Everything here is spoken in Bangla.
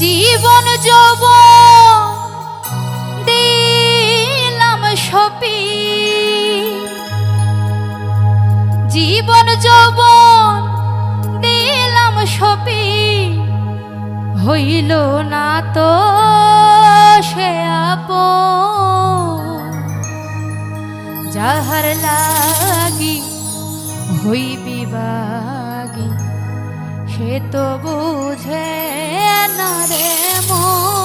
জীবন যব। দিলাম সপি। জীবন যব। দিলাম সপি। হইল না তো সে যাহার লাগি হই বিবাগি সে তো বুঝে কেন রে মন।